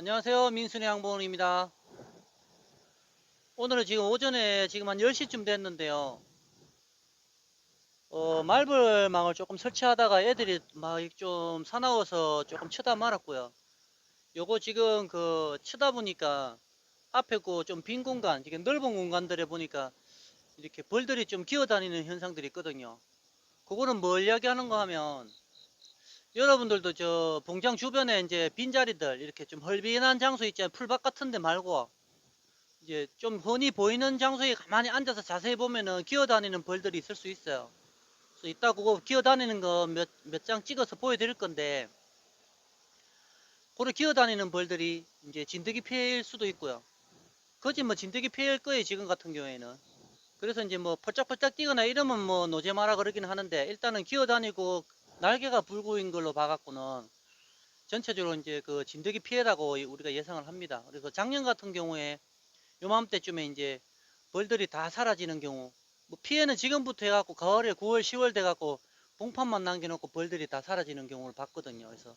안녕하세요. 민순이 양봉입니다. 오늘은 지금 오전에 지금 한 10시쯤 됐는데요. 어, 말벌망을 조금 설치하다가 애들이 막 좀 사나워서 조금 쳐다 말았고요. 요거 지금 그 치다 보니까 앞에 그좀 빈 공간, 지금 넓은 공간들에 보니까 이렇게 벌들이 좀 기어다니는 현상들이 있거든요. 그거는 뭘 이야기하는가 하면 여러분들도 저 봉장 주변에 이제 빈자리들 이렇게 좀 헐빈한 장소 있잖아요. 풀밭 같은 데 말고 이제 좀 흔히 보이는 장소에 가만히 앉아서 자세히 보면은 기어다니는 벌들이 있을 수 있어요. 그래서 이따 그거 기어다니는 거 몇 몇 장 찍어서 보여드릴 건데 그래 기어다니는 벌들이 이제 진드기 피해일 수도 있고요. 거짓 뭐 진드기 피해일 거예요 지금 같은 경우에는. 그래서 이제 뭐 펄짝펄짝 뛰거나 이러면 뭐 노제 마라 그러긴 하는데 일단은 기어다니고 날개가 붉은 걸로 봐갖고는 전체적으로 이제 그 진드기 피해라고 우리가 예상을 합니다. 그래서 작년 같은 경우에 요맘때쯤에 이제 벌들이 다 사라지는 경우 뭐 피해는 지금부터 해갖고 가을에 9월 10월 돼갖고 봉판만 남겨놓고 벌들이 다 사라지는 경우를 봤거든요. 그래서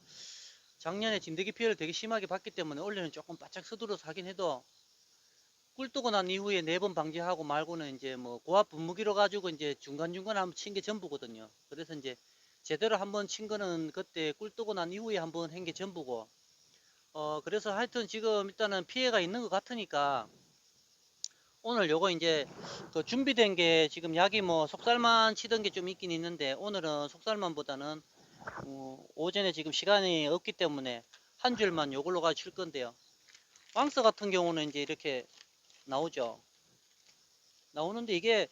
작년에 진드기 피해를 되게 심하게 봤기 때문에 올해는 조금 바짝 서두러서 하긴 해도 꿀 뜨고 난 이후에 네 번 방지하고 말고는 이제 뭐 고압 분무기로 가지고 이제 중간중간 한번 친 게 전부거든요. 그래서 이제 제대로 한번 친 거는 그때 꿀 뜨고 난 이후에 한번 한 게 전부고 어 그래서 하여튼 지금 일단은 피해가 있는 것 같으니까 오늘 요거 이제 그 준비된 게 지금 약이 뭐 속살만 치던 게 좀 있긴 있는데 오늘은 속살만보다는 어, 오전에 지금 시간이 없기 때문에 한 줄만 요걸로 가칠 건데요. 왕스 같은 경우는 이제 이렇게 나오죠. 나오는데 이게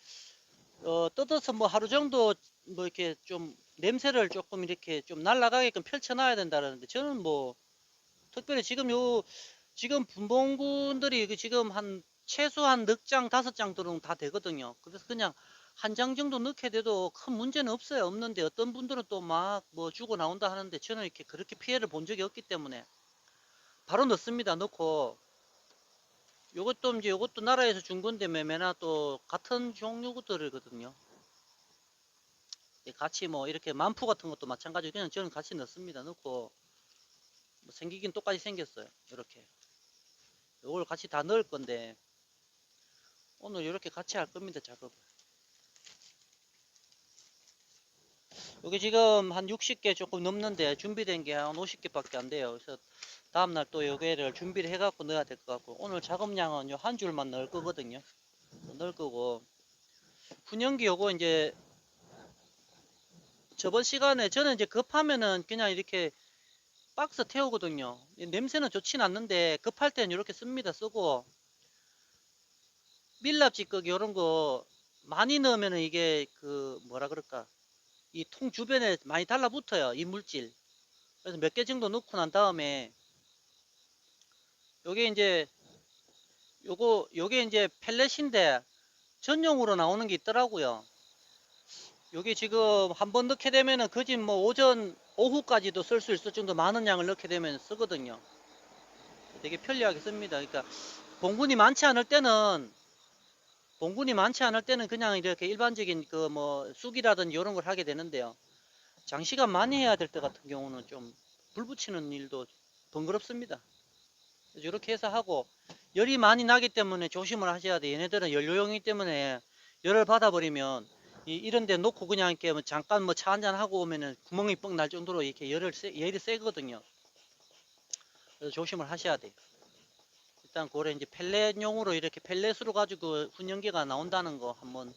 어, 뜯어서 뭐 하루 정도 뭐 이렇게 좀 냄새를 조금 이렇게 좀 날아가게끔 펼쳐놔야 된다는데 저는 뭐 특별히 지금 요 지금 분봉군들이 그 지금 한 최소한 넉 장 다섯 장 들은 다 되거든요. 그래서 그냥 한 장 정도 넣게 돼도 큰 문제는 없어요. 없는데 어떤 분들은 또 막 뭐 주고 나온다 하는데 저는 이렇게 그렇게 피해를 본 적이 없기 때문에 바로 넣습니다. 넣고 요것도 이제 요것도 나라에서 준 건데 매매나 또 같은 종류들이거든요. 예, 같이 뭐 이렇게 만푸 같은 것도 마찬가지로 그냥 저는 같이 넣습니다. 넣고 뭐 생기긴 똑같이 생겼어요. 이렇게 요걸 같이 다 넣을 건데 오늘 이렇게 같이 할 겁니다. 작업을. 여기 지금 한 60개 조금 넘는데 준비된 게 한 50개밖에 안 돼요. 그래서 다음날 또 요게를 준비를 해갖고 넣어야 될 것 같고 오늘 작업량은 요 한 줄만 넣을 거거든요. 넣을 거고 훈연기 요거 이제 저번 시간에 저는 이제 급하면은 그냥 이렇게 박스 태우거든요. 이 냄새는 좋진 않는데 급할 때는 이렇게 씁니다. 쓰고 밀랍 찌꺼기 이런 거 많이 넣으면은 이게 그 뭐라 그럴까 이 통 주변에 많이 달라붙어요. 이 물질. 그래서 몇 개 정도 넣고 난 다음에 요게 이제 요거 요게 이제 펠렛인데 전용으로 나오는 게 있더라고요. 여기 지금 한 번 넣게 되면은 거짓 뭐 오전 오후까지도 쓸 수 있을 정도 많은 양을 넣게 되면 쓰거든요. 되게 편리하게 씁니다. 그러니까 봉군이 많지 않을 때는 봉군이 많지 않을 때는 그냥 이렇게 일반적인 그 뭐 쑥이라든지 이런 걸 하게 되는데요. 장시간 많이 해야 될 때 같은 경우는 좀 불 붙이는 일도 번거롭습니다. 이렇게 해서 하고 열이 많이 나기 때문에 조심을 하셔야 돼. 얘네들은 연료용이기 때문에 열을 받아버리면 이, 이런 데 놓고 그냥 이렇게 뭐 잠깐 뭐 차 한잔 하고 오면은 구멍이 뻥 날 정도로 이렇게 열을 세, 열이 세거든요. 그래서 조심을 하셔야 돼요. 일단 고래 이제 펠렛용으로 이렇게 펠렛으로 가지고 훈연기가 나온다는 거 한번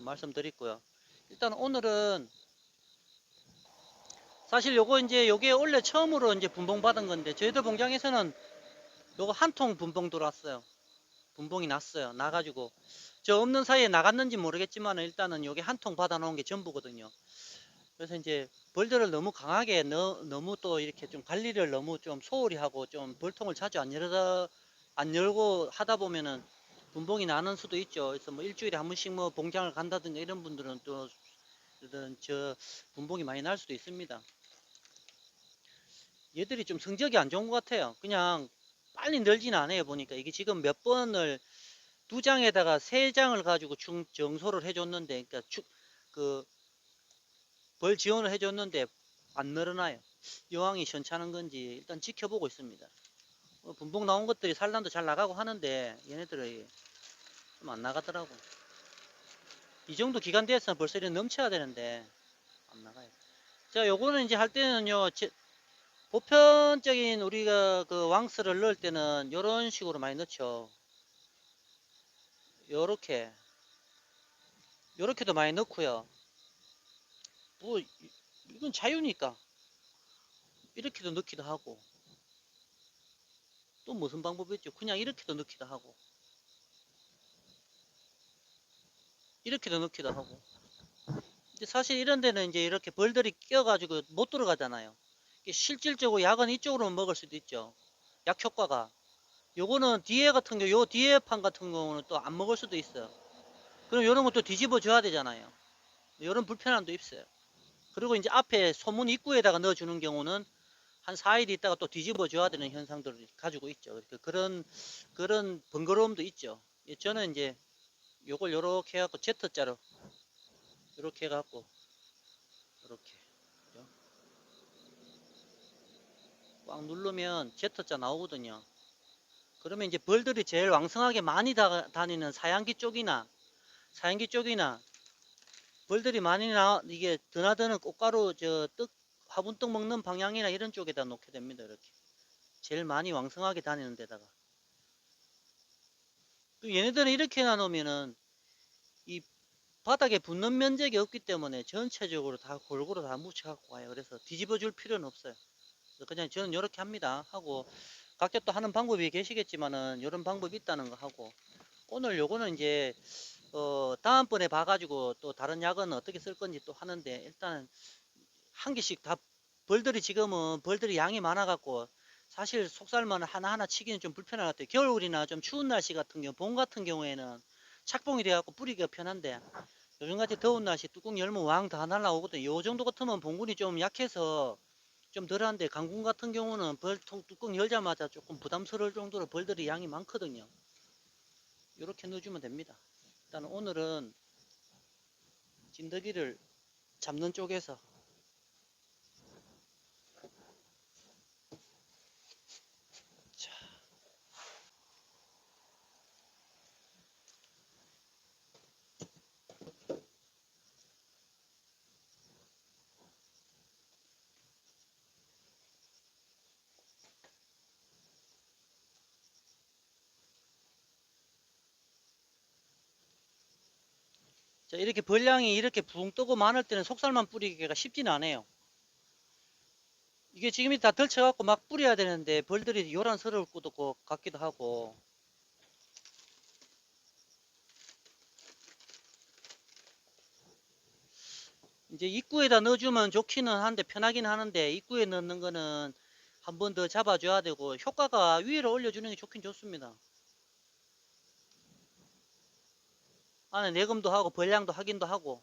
말씀드리고요. 일단 오늘은 사실 요거 이제 요게 원래 처음으로 이제 분봉 받은 건데 저희들 공장에서는 요거 한 통 분봉 들어왔어요. 분봉이 났어요. 나가지고 저 없는 사이에 나갔는지 모르겠지만 일단은 여기 한통 받아 놓은 게 전부거든요. 그래서 이제 벌들을 너무 강하게 너, 너무 또 이렇게 좀 관리를 너무 좀 소홀히 하고 좀 벌통을 자주 안 열어 안 열고 하다 보면은 분봉이 나는 수도 있죠. 그래서 뭐 일주일에 한 번씩 뭐 봉장을 간다든가 이런 분들은 또 이런 저 분봉이 많이 날 수도 있습니다. 얘들이 좀 성적이 안 좋은 것 같아요. 그냥 빨리 늘지는 않아요. 보니까 이게 지금 몇 번을 두 장에다가 세 장을 가지고 충 정소를 해줬는데, 그러니까 축, 그, 벌 지원을 해줬는데 안 늘어나요. 여왕이 시원찮은 건지 일단 지켜보고 있습니다. 어, 분봉 나온 것들이 산란도 잘 나가고 하는데 얘네들이 좀 안 나가더라고. 이 정도 기간 됐으면 벌써 이렇게 넘쳐야 되는데 안 나가요. 자, 요거는 이제 할 때는요. 제- 보편적인 우리가 그 왕스를 넣을 때는 요런 식으로 많이 넣죠. 요렇게 요렇게도 많이 넣고요. 뭐 이- 이건 자유니까 이렇게도 넣기도 하고 또 무슨 방법이 있죠? 그냥 이렇게도 넣기도 하고 이렇게도 넣기도 하고 사실 이런 데는 이제 이렇게 벌들이 끼어가지고 못 들어가잖아요. 실질적으로 약은 이쪽으로 먹을 수도 있죠. 약 효과가. 요거는 뒤에 같은 경우, 요 뒤에 판 같은 경우는 또 안 먹을 수도 있어요. 그럼 요런 것도 뒤집어 줘야 되잖아요. 요런 불편함도 있어요. 그리고 이제 앞에 소문 입구에다가 넣어주는 경우는 한 4일 있다가 또 뒤집어 줘야 되는 현상들을 가지고 있죠. 그러니까 그런, 그런 번거로움도 있죠. 예, 저는 이제 요걸 요렇게 해갖고 Z자로 요렇게 해갖고 요렇게 그죠? 꽉 누르면 Z자 나오거든요. 그러면 이제 벌들이 제일 왕성하게 많이 다, 다니는 사양기 쪽이나 사양기 쪽이나 벌들이 많이 나 이게 드나드는 꽃가루 저떡 화분떡 먹는 방향이나 이런 쪽에다 놓게 됩니다. 이렇게 제일 많이 왕성하게 다니는 데다가 또 얘네들은 이렇게 놔놓으면은 이 바닥에 붙는 면적이 없기 때문에 전체적으로 다 골고루 다 묻혀 갖고 가요. 그래서 뒤집어 줄 필요는 없어요. 그래서 그냥 저는 이렇게 합니다. 하고 각자 또 하는 방법이 계시겠지만은 이런 방법이 있다는 거 하고 오늘 요거는 이제 어 다음번에 봐가지고 또 다른 약은 어떻게 쓸 건지 또 하는데 일단은 한 개씩 다 벌들이 지금은 벌들이 양이 많아갖고 사실 속살만 하나하나 치기는 좀 불편할 것 같아요. 겨울이나 좀 추운 날씨 같은 경우, 봄 같은 경우에는 착봉이 돼갖고 뿌리기가 편한데 요즘같이 더운 날씨 뚜껑 열면 왕 다 날라오거든요. 요 정도 같으면 봉군이 좀 약해서 좀 덜한데 강군 같은 경우는 벌통 뚜껑 열자마자 조금 부담스러울 정도로 벌들이 양이 많거든요. 이렇게 넣어주면 됩니다. 일단 오늘은 진드기를 잡는 쪽에서 자, 이렇게 벌량이 이렇게 붕 뜨고 많을 때는 속살만 뿌리기가 쉽지는 않아요. 이게 지금이 다 덜쳐갖고 막 뿌려야 되는데 벌들이 요란스러울 것도 같기도 하고 이제 입구에다 넣어주면 좋기는 한데 편하긴 하는데 입구에 넣는 거는 한 번 더 잡아줘야 되고 효과가 위로 올려주는 게 좋긴 좋습니다. 안에 내금도 하고 벌량도 확인도 하고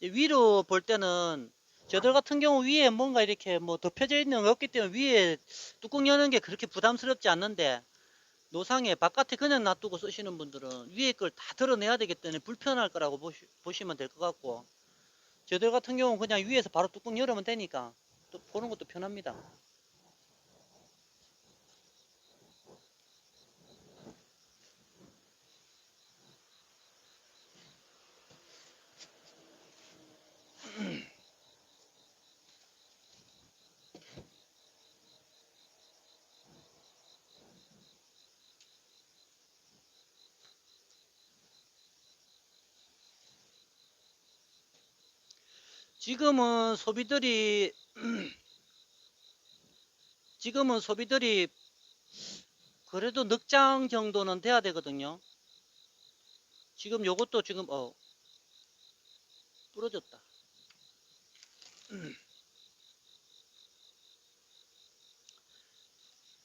위로 볼 때는 저들 같은 경우 위에 뭔가 이렇게 뭐 덮여져 있는 거 없기 때문에 위에 뚜껑 여는 게 그렇게 부담스럽지 않는데 노상에 바깥에 그냥 놔두고 쓰시는 분들은 위에 걸 다 드러내야 되기 때문에 불편할 거라고 보시, 보시면 될 것 같고 저들 같은 경우는 그냥 위에서 바로 뚜껑 열으면 되니까 또 보는 것도 편합니다. 지금은 소비들이 지금은 소비들이 그래도 넉장 정도는 돼야 되거든요. 지금 요것도 지금 어 부러졌다.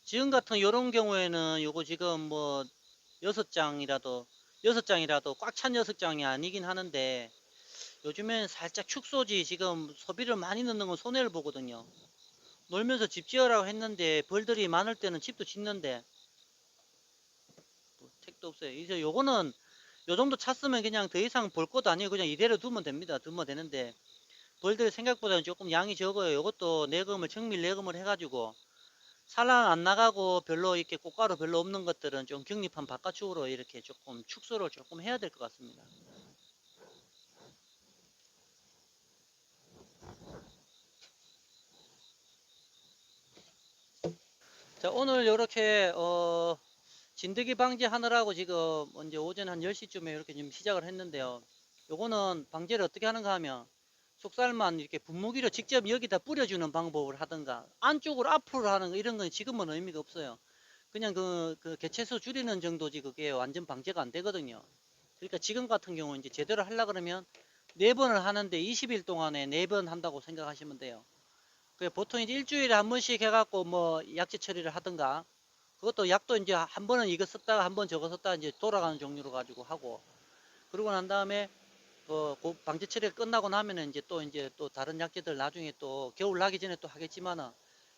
지금 같은 요런 경우에는 요거 지금 뭐 여섯 장이라도 여섯 장이라도 꽉 찬 여섯 장이 아니긴 하는데 요즘엔 살짝 축소지 지금 소비를 많이 넣는 건 손해를 보거든요. 놀면서 집 지으라고 했는데 벌들이 많을 때는 집도 짓는데 뭐 택도 없어요. 이제 요거는 요 정도 찼으면 그냥 더 이상 볼 것도 아니고 그냥 이대로 두면 됩니다. 두면 되는데 벌들 생각보다는 조금 양이 적어요. 요것도 내금을 정밀 내금을 해가지고 산란 안 나가고 별로 이렇게 꽃가루 별로 없는 것들은 좀 격립한 바깥쪽으로 이렇게 조금 축소를 조금 해야 될 것 같습니다. 자 오늘 이렇게 어 진드기 방지하느라고 지금 이제 오전 한 10시쯤에 이렇게 좀 시작을 했는데요. 요거는 방제를 어떻게 하는가 하면 속살만 이렇게 분무기로 직접 여기다 뿌려주는 방법을 하든가 안쪽으로 앞으로 하는 거 이런 건 지금은 의미가 없어요. 그냥 그, 그 개체수 줄이는 정도지 그게 완전 방제가 안 되거든요. 그러니까 지금 같은 경우 이제 제대로 하려 그러면 네 번을 하는데 20일 동안에 네 번 한다고 생각하시면 돼요. 그 보통 이제 일주일에 한 번씩 해갖고 뭐 약제 처리를 하든가 그것도 약도 이제 한 번은 이거 썼다가 한 번 저거 썼다가 이제 돌아가는 종류로 가지고 하고 그러고 난 다음에 그, 그 방제 처리가 끝나고 나면은 이제 또 이제 또 다른 약제들 나중에 또 겨울 나기 전에 또 하겠지만은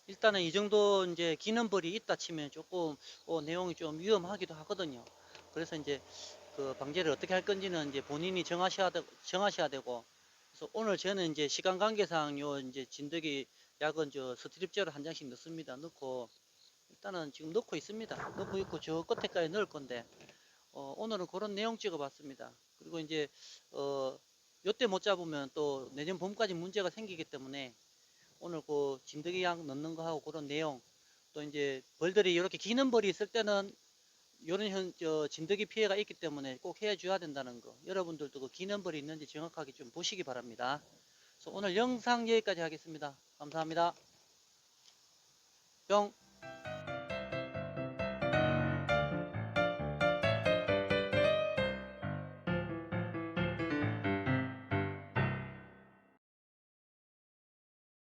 일단은 이 정도 이제 기능벌이 있다 치면 조금 어, 내용이 좀 위험하기도 하거든요. 그래서 이제 그 방제를 어떻게 할 건지는 이제 본인이 정하셔야 되, 정하셔야 되고 그래서 오늘 저는 이제 시간 관계상 요 이제 진드기 약은 저 스트립제로 한 장씩 넣습니다. 넣고 일단은 지금 넣고 있습니다. 넣고 있고 저 끝에까지 넣을 건데 어, 오늘은 그런 내용 찍어봤습니다. 그리고 이제 어, 요때 못 잡으면 또 내년 봄까지 문제가 생기기 때문에 오늘 그 진드기 약 넣는 거 하고 그런 내용 또 이제 벌들이 이렇게 기는 벌이 있을 때는 요런 현, 저 진드기 피해가 있기 때문에 꼭 해줘야 된다는 거 여러분들도 그 기는 벌이 있는지 정확하게 좀 보시기 바랍니다. 그래서 오늘 영상 여기까지 하겠습니다. 감사합니다. 뿅